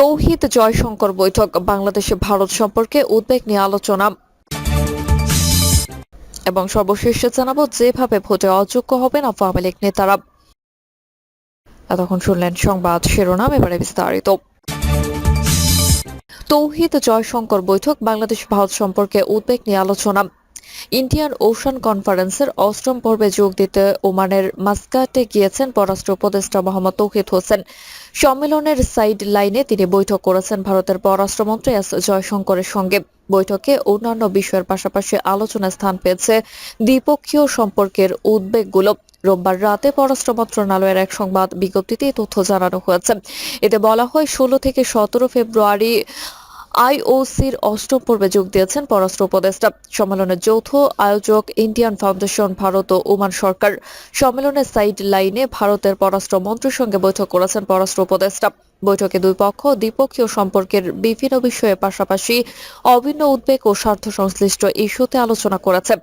তৌহিদ জয়শঙ্কর বৈঠক, বাংলাদেশে ভারত সম্পর্কে উদ্বেগ নিয়ে আলোচনা। এবং সর্বশেষে জানাব, যেভাবে ভোটে অযোগ্য হবেন আওয়ামী লীগ নেতারা। এতক্ষণ শুনলেন সংবাদ শিরোনাম, এবারে বিস্তারিত। তৌহিদ জয়শঙ্কর বৈঠক, বাংলাদেশ ভারত সম্পর্কে উদ্বেগ নিয়ে আলোচনা। ইন্ডিয়ান ওশান কনফারেন্সের অষ্টম পর্বে যোগ দিতে ওমানের মাস্কাটে গিয়েছেন পররাষ্ট্র উপদেষ্টা মোহাম্মদ তৌহিদ হোসেন। সম্মেলনের সাইড লাইনে তিনি বৈঠক করেছেন ভারতের পররাষ্ট্রমন্ত্রী এস জয়শঙ্করের সঙ্গে। বৈঠকে অন্যান্য বিষয়ের পাশাপাশি আলোচনা স্থান পেয়েছে দ্বিপক্ষীয় সম্পর্কের উদ্বেগগুলো। রোববার রাতে পররাষ্ট্র মন্ত্রণালয়ের এক সংবাদ বিজ্ঞপ্তিতে তথ্য জানানো হয়েছে। এতে বলা হয়, ষোলো থেকে সতেরো ফেব্রুয়ারি আইওসির অষ্টম পর্বে যোগ দিয়েছেন পররাষ্ট্র উপদেষ্টা। সম্মেলনের যৌথ আয়োজক ইন্ডিয়ান ফাউন্ডেশন, ভারত ও ওমান সরকার সম্মেলনের সাইড লাইনে ভারতের পররাষ্ট্র মন্ত্রীর সঙ্গে বৈঠক করেছেন পররাষ্ট্র উপদেষ্টা। বৈঠকে দুই পক্ষ দ্বিপক্ষীয় সম্পর্কের বিভিন্ন বিষয়ে পাশাপাশি অভিন্ন উদ্বেগ ও স্বার্থ সংশ্লিষ্ট ইস্যুতে আলোচনা করেছে।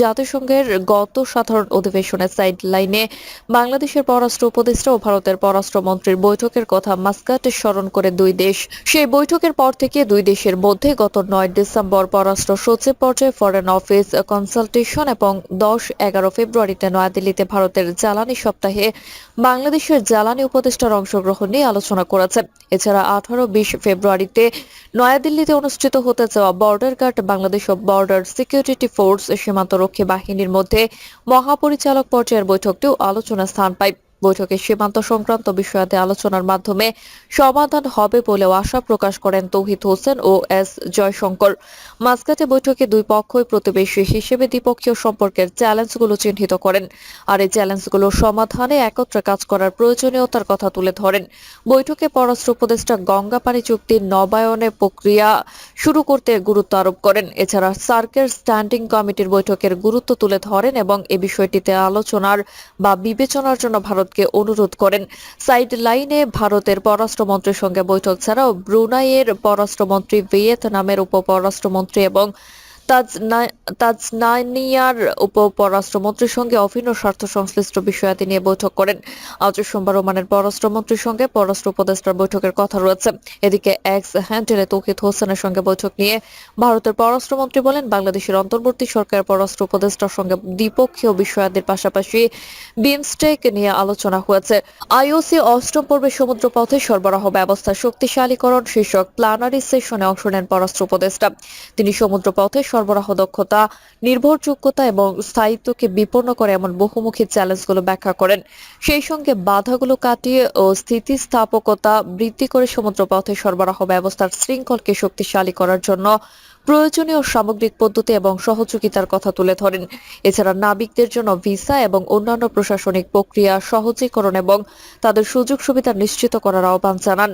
জাতিসংঘের গত সাধারণ অধিবেশনের সাইড লাইনে বাংলাদেশের পররাষ্ট্র উপদেষ্টা ও ভারতের পররাষ্ট্রমন্ত্রীর বৈঠকের কথা মাস্কাটে স্মরণ করে দুই দেশ। সেই বৈঠকের পর থেকে দুই দেশের মধ্যে গত নয় ডিসেম্বর পররাষ্ট্র সচিব পর্যায়ে ফরেন অফিস কনসালটেশন এবং দশ এগারো ফেব্রুয়ারিতে নয়াদিল্লিতে ভারতের জ্বালানি সপ্তাহে বাংলাদেশের জ্বালানি উপদেষ্টার অংশগ্রহণ নিয়ে আলোচনা করেছে। এছাড়া আঠারো বিশ ফেব্রুয়ারিতে নয়াদিল্লিতে অনুষ্ঠিত হতে যাওয়া বর্ডার গার্ড বাংলাদেশ ও বর্ডার সিকিউরিটি ফোর্স সীমান্তরক্ষী বাহিনীর মধ্যে মহাপরিচালক পর্যায়ের বৈঠকটিও আলোচনা স্থান পায়। বৈঠকে সীমান্ত সংক্রান্ত বিষয়াতে আলোচনার মাধ্যমে সমাধান হবে বলেও আশা প্রকাশ করেন তৌহিদ হোসেন ও এস জয়শঙ্কর। মাঝখাতে বৈঠকে দুই পক্ষই প্রতিবেশী হিসেবে দ্বিপক্ষীয় সম্পর্কের চ্যালেঞ্জগুলো চিহ্নিত করেন। আর এই চ্যালেঞ্জগুলো সমাধানে একত্রে কাজ করার প্রয়োজনীয়তার কথা তুলে ধরেন। বৈঠকে পররাষ্ট্র উপদেষ্টা গঙ্গাপানি চুক্তির নবায়নের প্রক্রিয়া শুরু করতে গুরুত্ব আরোপ করেন। এছাড়া সার্কের স্ট্যান্ডিং কমিটির বৈঠকের গুরুত্ব তুলে ধরেন এবং এ বিষয়টিতে আলোচনার বা বিবেচনার জন্য ভারতকে অনুরোধ করেন। সাইড লাইনে ভারতের পররাষ্ট্রমন্ত্রীর সঙ্গে বৈঠক ছাড়াও ব্রুনাইয়ের পররাষ্ট্রমন্ত্রী ভিয়েতনামের উপপররাষ্ট্রমন্ত্রী এবং তাজনা- তাজনানিয়ার উপপররাষ্ট্রমন্ত্রীর সঙ্গে অভিন্ন স্বার্থ সংশ্লিষ্ট বিষয়াদি নিয়ে বৈঠক করেন। আজ সোমবার ওমানের পররাষ্ট্রমন্ত্রীর সঙ্গে পররাষ্ট্র উপদেষ্টার বৈঠকের কথা রয়েছে। এদিকে এক্স হ্যান্ডেলে তৌহিদ হোসেনের সঙ্গে বৈঠক নিয়ে ভারতের পররাষ্ট্রমন্ত্রী বলেন, বাংলাদেশের অন্তর্বর্তী সরকারের পররাষ্ট্র উপদেষ্টার সঙ্গে দ্বিপক্ষীয় বিষয়াদির পাশাপাশি বিমস্টেক নিয়ে আলোচনা হয়েছে। আইওসি অষ্টম পর্বে সমুদ্রপথে সরবরাহ ব্যবস্থা শক্তিশালীকরণ শীর্ষক প্ল্যানারি সেশনে অংশ নেন পররাষ্ট্র উপদেষ্টা। তিনি সমুদ্রপথে সরবরাহ দক্ষতা নির্ভরযোগ্যতা এবং স্থায়িত্বকে বিপন্ন করে এমন বহুমুখী চ্যালেঞ্জগুলো ব্যাখ্যা করেন। সেই সঙ্গে বাধাগুলো কাটিয়ে ও স্থিতিস্থাপকতা বৃদ্ধি করে সমুদ্রপথে সরবরাহ ব্যবস্থার শৃঙ্খলকে শক্তিশালী করার জন্য প্রয়োজনীয় সামগ্রিক পদ্ধতি এবং সহযোগিতার কথা তুলে ধরেন। এছাড়া নাবিকদের জন্য ভিসা এবং অন্যান্য প্রশাসনিক প্রক্রিয়া সহজীকরণ এবং তাদের সুযোগ সুবিধা নিশ্চিত করার আহ্বান জানান।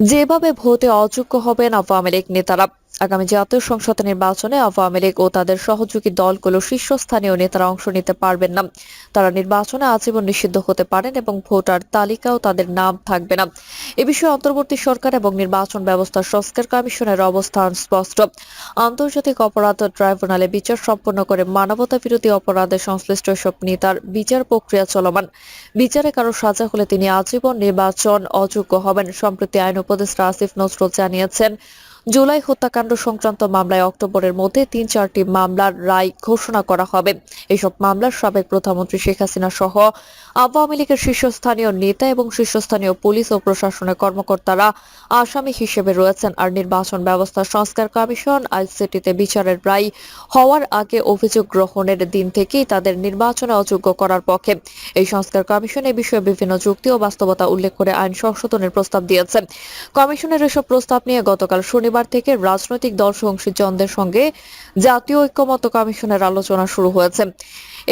যেভাবে ভোটে অযোগ্য হবেন আওয়ামী লীগ নেতারা। আগামী জাতীয় সংসদ নির্বাচনে আওয়ামী লীগ ও তাদের সহযোগী দলগুলো শীর্ষস্থানীয় নেতারা অংশ নিতে পারবেন না। তারা নির্বাচনে আজীবন নিষিদ্ধ হতে পারেন এবং ভোটার তালিকাও তাদের নাম থাকবে না। এ বিষয়ে অন্তর্বর্তী সরকার এবং নির্বাচন ব্যবস্থা সংস্কার কমিশনের অবস্থান স্পষ্ট। আন্তর্জাতিক অপরাধ ট্রাইব্যুনালে বিচার সম্পন্ন করে মানবতা বিরোধী অপরাধে সংশ্লিষ্ট সব নেতার বিচার প্রক্রিয়া চলমান। বিচারে কারও সাজা হলে তিনি আজীবন নির্বাচন অযোগ্য হবেন। সম্প্রতি আইন উপদেষ্টা আসিফ নজরুল জানিয়েছেন জুলাই হত্যাকাণ্ড সংক্রান্ত মামলায় অক্টোবরের মধ্যে তিন চারটি মামলার রায় ঘোষণা করা হবে। এসব মামলার সাবেক প্রধানমন্ত্রী শেখ হাসিনা সহ আওয়ামী লীগের শীর্ষস্থানীয় নেতা এবং শীর্ষস্থানীয় পুলিশ ও প্রশাসনের কর্মকর্তারা আসামি হিসেবে রয়েছেন আর নির্বাচন ব্যবস্থা সংস্কার কমিশন আইসিটিতে বিচারের রায় হওয়ার আগে অভিযোগ গ্রহণের দিন থেকেই তাদের নির্বাচনে অযোগ্য করার পক্ষে। এই সংস্কার কমিশন এ বিষয়ে বিভিন্ন যুক্তি ও বাস্তবতা উল্লেখ করে আইন সংশোধনের প্রস্তাব দিয়েছে। কমিশনের এসব প্রস্তাব নিয়ে গতকাল শনিবার থেকে রাজনৈতিক দল অংশীজনদের সঙ্গে জাতীয় ঐক্যমত্য কমিশনের আলোচনা শুরু হয়েছে।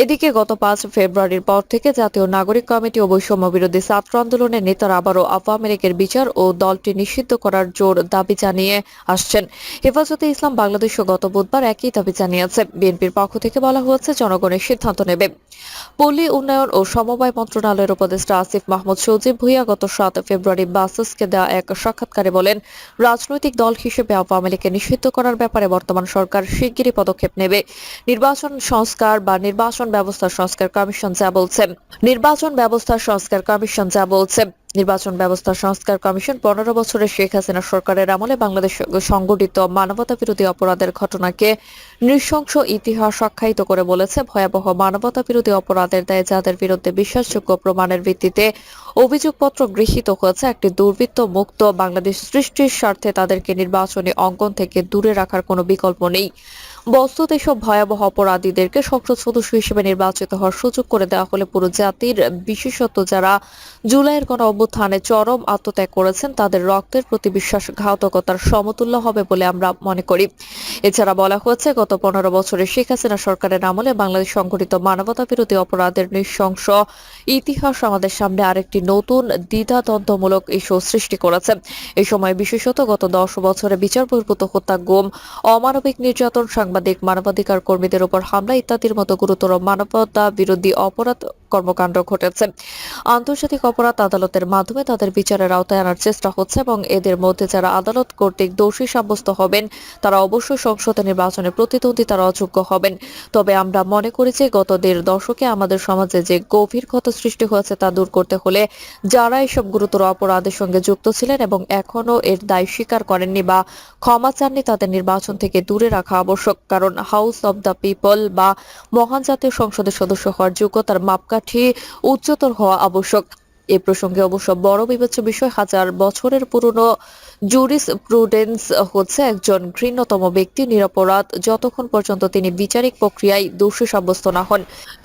এদিকে গত পাঁচ ফেব্রুয়ারির পর থেকে জাতীয় নাগরিক কমিটি ও বৈষম্য বিরোধী ছাত্র আন্দোলনের নেতারা আবারও আওয়ামী লীগের বিচার ও দলটি নিষিদ্ধ করার জোর দাবি জানিয়ে আসছেন। হেফাজতে ইসলাম বাংলাদেশও গত বুধবার একই দাবি জানিয়েছে। বিএনপির পক্ষ থেকে বলা হয়েছে, জনগণের সিদ্ধান্ত নেবে। পল্লী উন্নয়ন ও সমবায় মন্ত্রণালয়ের উপদেষ্টা আসিফ মাহমুদ সজিব ভুইয়া গত সাত ফেব্রুয়ারি বাসসকে দেওয়া এক সাক্ষাৎকারে বলেন, রাজনৈতিক দল হিসেবে আওয়ামী লীগকে নিষিদ্ধ করার ব্যাপারে বর্তমান সরকার শিগগিরই পদক্ষেপ নেবে। নির্বাচন সংস্কার বা নির্বাচন ব্যবস্থা সংস্কার কমিশন যা বলছে। নির্বাচন ব্যবস্থা সংস্কার কমিশন যা বলছে। নির্বাচন ব্যবস্থা সংস্কার কমিশন পনেরো বছরের শেখ হাসিনা সরকারের আমলে বাংলাদেশ সংগঠিত মানবতা বিরোধী অপরাধের ঘটনাকে নৃশংস ইতিহাস আখ্যায়িত করে বলেছে। ভয়াবহ মানবতা বিরোধী অপরাধের দায়ে যাদের বিরুদ্ধে বিশ্বাসযোগ্য প্রমাণের ভিত্তিতে অভিযোগপত্র গৃহীত হয়েছে, একটি দুর্বৃত্ত মুক্ত বাংলাদেশ সৃষ্টির স্বার্থে তাদেরকে নির্বাচনী অঙ্গন থেকে দূরে রাখার কোনো বিকল্প নেই। বস্তুত এসব ভয়াবহ অপরাধীদেরকে সংসদ সদস্য হিসেবে নির্বাচিত হওয়ার সুযোগ করে দেওয়া হলে পুরো জাতির বিশেষত যারা জুলাইয়ের গণ অভ্যুত্থানে চরম আত্মত্যাগ করেছেন, তাদের রক্তের প্রতি বিশ্বাসঘাতকতার সমতুল্য হবে বলে আমরা মনে করি। এছাড়া বলা হয়েছে, গত পনেরো বছরে শেখ হাসিনা সরকারের আমলে বাংলাদেশ সংঘটিত মানবতা বিরোধী অপরাধের নৃশংস ইতিহাস আমাদের সামনে আরেকটি নতুন দ্বিধাদ্বন্দ্বমূলক ইস্যু সৃষ্টি করেছে। এই সময় বিশেষত গত দশ বছরে বিচার বহির্ভূত হত্যা, গুম, অমানবিক নির্যাতন সাংবাদিক মানবাধিকার কর্মীদের উপর হামলা ইত্যাদির মতো গুরুতর মানবতা বিরোধী অপরাধ কর্মকাণ্ড ঘটেছে। আন্তর্জাতিক অপরাধ আদালতের মাধ্যমে তাদের বিচারের আওতায় আনার চেষ্টা হচ্ছে এবং এদের মধ্যে যারা আদালত কর্তৃক দোষী সাব্যস্ত হবেন, তারা অবশ্যই সংসদে নির্বাচনে প্রতিদ্বন্দ্বিতার অযোগ্য হবেন। তবে আমরা মনে করি যে গত দেড় দশকে আমাদের সমাজে যে গভীর ক্ষত সৃষ্টি হয়েছে তা দূর করতে হলে যারা এসব গুরুতর অপরাধের সঙ্গে যুক্ত ছিলেন এবং এখনও এর দায় স্বীকার করেননি বা ক্ষমা চাননি তাদের নির্বাচন থেকে দূরে রাখা আবশ্যক। কারণ হাউস অব দ্য পিপল বা মহান জাতীয় সংসদের সদস্য হওয়ার যোগ্যতার মাপকাঠি উচ্চতর হওয়া আবশ্যক। এ প্রসঙ্গে অবশ্য বড় বিবেচ্য বিষয়, হাজার বছরের পুরনো জুরিস প্রুডেন্স হচ্ছে একজন ঘৃণ্যতম ব্যক্তি, নিরপরাধ, যতক্ষণ পর্যন্ত তিনি বিচারিক প্রক্রিয়ায় দোষী সাব্যস্ত না হন।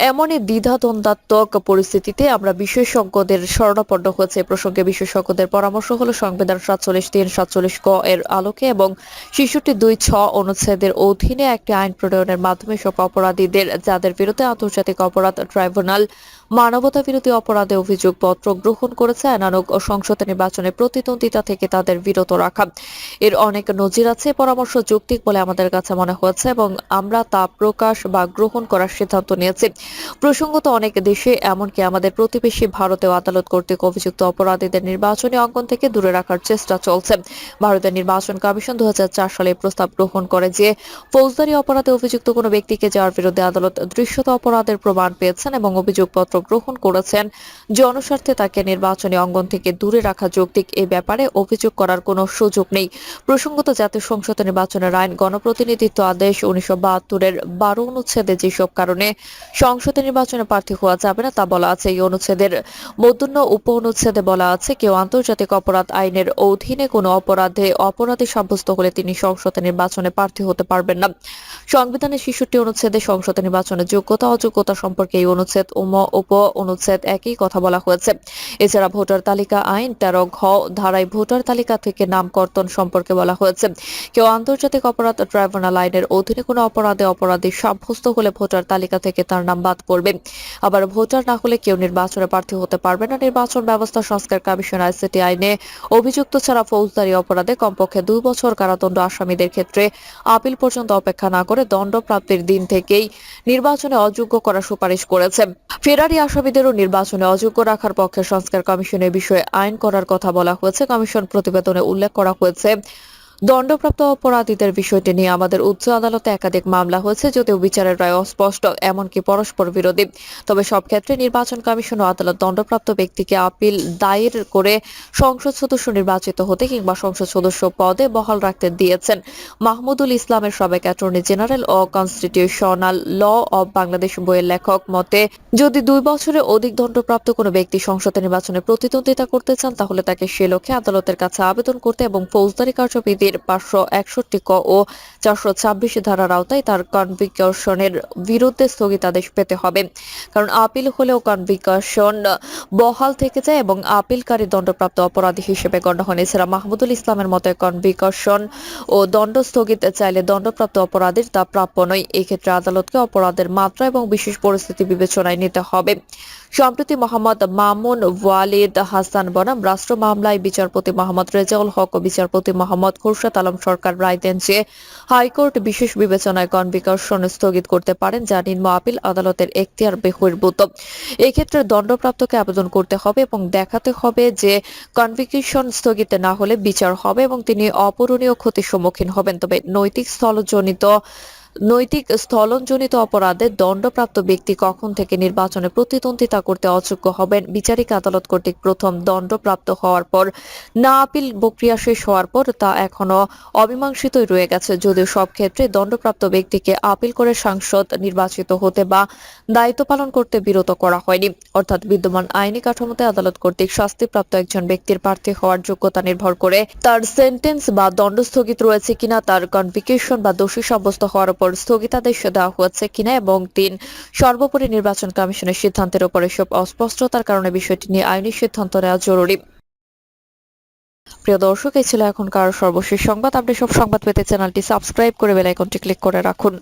এমনই দ্বিধাদ্বন্দ্বাত্মক পরিস্থিতিতে আমরা বিশেষজ্ঞদের শরণাপন্ন হয়েছে। প্রসঙ্গে বিশেষজ্ঞদের পরামর্শ হলো সংবিধান সাতচল্লিশ তিন, সাতচল্লিশ ক এর আলোকে এবং শিশুটি দুই ছ অনুচ্ছেদের অধীনে একটি আইন প্রণয়নের মাধ্যমে সব অপরাধীদের, যাদের বিরুদ্ধে আন্তর্জাতিক অপরাধ ট্রাইব্যুনাল মানবতা বিরোধী অপরাধে অভিযোগপত্র গ্রহণ করেছে আইনানুগ সংসদ নির্বাচনে প্রতিদ্বন্দ্বিতা থেকে তাদের বিরত রাখা। এর অনেক নজির আছে, পরামর্শ যৌক্তিক বলে আমাদের কাছে মনে হয়েছে এবং আমরা তা প্রকাশ বা গ্রহণ করার সিদ্ধান্ত নিয়েছি। প্রসঙ্গত অনেক দেশে, এমনকি আমাদের প্রতিবেশী ভারতেও আদালত কর্তৃক অভিযুক্ত অপরাধীদের নির্বাচনী অঙ্গন থেকে দূরে রাখার চেষ্টা চলছে। ভারতের নির্বাচন কমিশন দু হাজার চার সালে প্রস্তাব গ্রহণ করে যে, ফৌজদারি অপরাধে অভিযুক্ত কোনো ব্যক্তিকে যার বিরুদ্ধে আদালত দৃশ্যত অপরাধের প্রমাণ পেয়েছেন এবং অভিযোগপত্র গ্রহণ করেছেন। জনস্বার্থে তাকে নির্বাচনী অঙ্গন থেকে দূরে রাখা যৌক্তিক এ ব্যাপারে অভিযোগ করার কোনো সুযোগ নেই। প্রসঙ্গত, জাতীয় সংসদ নির্বাচনের আইন গণপ্রতিনিধিত্ব আদেশ উনিশশো বাহাত্তরের বারো অনুচ্ছেদে যেসব কারণে সংসদে নির্বাচনে প্রার্থী হওয়া যাবে না তা বলা আছে এই অনুচ্ছেদের। মধ্যন্য উপ অনুচ্ছেদে বলা আছে, কেউ আন্তর্জাতিক অপরাধ আইনের অধীনে কোনো অপরাধে অপরাধী সাব্যস্ত হলে তিনি সংসদে নির্বাচনে প্রার্থী হতে পারবেন না। সংবিধানের শিশুটি অনুচ্ছেদে সংসদে নির্বাচনের যোগ্যতা, অযোগ্যতা সম্পর্কে এই অনুচ্ছেদ উম উপ অনুচ্ছেদ একই কথা বলা হয়েছে। এছাড়া ভোটার তালিকা আইন তেরো ঘ ধারায় ভোটার তালিকা থেকে নাম কর্তন সম্পর্কে বলা হয়েছে। কেউ আন্তর্জাতিক অপরাধ ট্রাইব্যুনাল আইনের অধীনে কোনো অপরাধে অপরাধী সাব্যস্ত হলে ভোটার তালিকা থেকে তার নাম বাদ পড়বে। আবার ভোটার না হলে কেউ নির্বাচনে প্রার্থী হতে পারবে না। নির্বাচন ব্যবস্থা সংস্কার কমিশন আইসিটি আইনে অভিযুক্ত ছাড়া ফৌজদারি অপরাধে কমপক্ষে দুই বছর কারাদণ্ড আসামিদের ক্ষেত্রে আপিল পর্যন্ত অপেক্ষা না করে দণ্ড প্রাপ্তির দিন থেকেই নির্বাচনে অযোগ্য করার সুপারিশ করেছে। ফেরারি আসামিদেরও নির্বাচনে অযোগ্য রাখার পক্ষে সংস্কার কমিশনের বিষয়ে আইন করার কথা বলা হয়েছে। কমিশন প্রতিবেদনে উল্লেখ করা হয়েছে দণ্ডপ্রাপ্ত অপরাধীদের বিষয়টি নিয়ে আমাদের উচ্চ আদালতে একাধিক মামলা হয়েছে, যদিও বিচারের রায় অস্পষ্ট, এমনকি পরস্পর বিরোধী। তবে সব ক্ষেত্রে নির্বাচন কমিশন ও আদালত দণ্ডপ্রাপ্ত ব্যক্তিকে আপিল দায়ের করে সংসদ সদস্য নির্বাচিত হতে কিংবা সংসদ সদস্য পদে বহাল রাখতে দিয়েছেন। মাহমুদুল ইসলামের সাবেক অ্যাটর্নি জেনারেল ও কনস্টিটিউশনাল ল অব বাংলাদেশ বইয়ের লেখক মতে, যদি দুই বছরের অধিক দণ্ডপ্রাপ্ত কোনো ব্যক্তি সংসদে নির্বাচনে প্রতিদ্বন্দ্বিতা করতে চান, তাহলে তাকে সে লক্ষ্যে আদালতের কাছে আবেদন করতে এবং ফৌজদারি কার্যবিধির পাঁচশো একষট্টি ক ও চারশো ছাব্বিশ ধারার আওতায় তার কনভিকশনের বিরুদ্ধে স্থগিতাদেশ পেতে হবে। কারণ আপিল হলেও কনভিকশন বহাল থেকে যায় এবং আপিলকারী দণ্ডপ্রাপ্ত অপরাধী হিসেবে গণ্য হন। এছাড়া মাহমুদুল ইসলামের মতে কনভিকশন ও দণ্ড স্থগিত চাইলে দণ্ডপ্রাপ্ত অপরাধীর তা প্রাপ্য নয়। এক্ষেত্রে আদালতকে অপরাধের মাত্রা এবং বিশেষ পরিস্থিতি বিবেচনায় নিতে হবে। সম্প্রতি মোহাম্মদ মামুন ওয়ালিদ হাসান বনাম রাষ্ট্র মামলায় বিচারপতি মোহাম্মদ রেজাউল হক ও বিচারপতি মোহাম্মদ খুরশাদ আলম সরকার রায় দেন যে হাইকোর্ট বিশেষ বিবেচনায় কনভিকশন স্থগিত করতে পারেন, যা নিম্ন আপিল আদালতের এখতিয়ার বহির্ভূত। এক্ষেত্রে দণ্ডপ্রাপ্তকে আবেদন করতে হবে এবং দেখাতে হবে যে কনভিকশন স্থগিত না হলে বিচার হবে এবং তিনি অপূরণীয় ক্ষতির সম্মুখীন হবেন। তবে নৈতিক স্থলজনিত নৈতিক স্থলনজনিত অপরাধে দণ্ডপ্রাপ্ত ব্যক্তি কখন থেকে নির্বাচনে প্রতিদ্বন্দ্বিতা করতে অযোগ্য হবেন? বিচারিক আদালত কর্তৃক প্রথম দণ্ডপ্রাপ্ত হওয়ার পর, না আপিল প্রক্রিয়া শেষ হওয়ার পর তা এখনও অমীমাংসিতই রয়ে গেছে। যদিও সব ক্ষেত্রে দণ্ডপ্রাপ্ত ব্যক্তিকে আপিল করে সাংসদ নির্বাচিত হতে বা দায়িত্ব পালন করতে বিরত করা হয়নি। অর্থাৎ বিদ্যমান আইনি কাঠামোতে আদালত কর্তৃক শাস্তিপ্রাপ্ত একজন ব্যক্তির প্রার্থী হওয়ার যোগ্যতা নির্ভর করে তার সেন্টেন্স বা দণ্ড স্থগিত রয়েছে কিনা, তার কনভিকেশন বা দোষী সাব্যস্ত হওয়ার স্থগিতাদেশ দেওয়া হয়েছে কিনা এবং তিন সর্বোপরি নির্বাচন কমিশনের সিদ্ধান্তের উপর এসব অস্পষ্টতার কারণে বিষয়টি নিয়ে আইনি সিদ্ধান্ত নেওয়া জরুরি। প্রিয় দর্শক, এই ছিল এখনকার সর্বশেষ সংবাদ। আপনি সব সংবাদ পেতে চ্যানেলটি সাবস্ক্রাইব করে বেল আইকনটি ক্লিক করে রাখুন।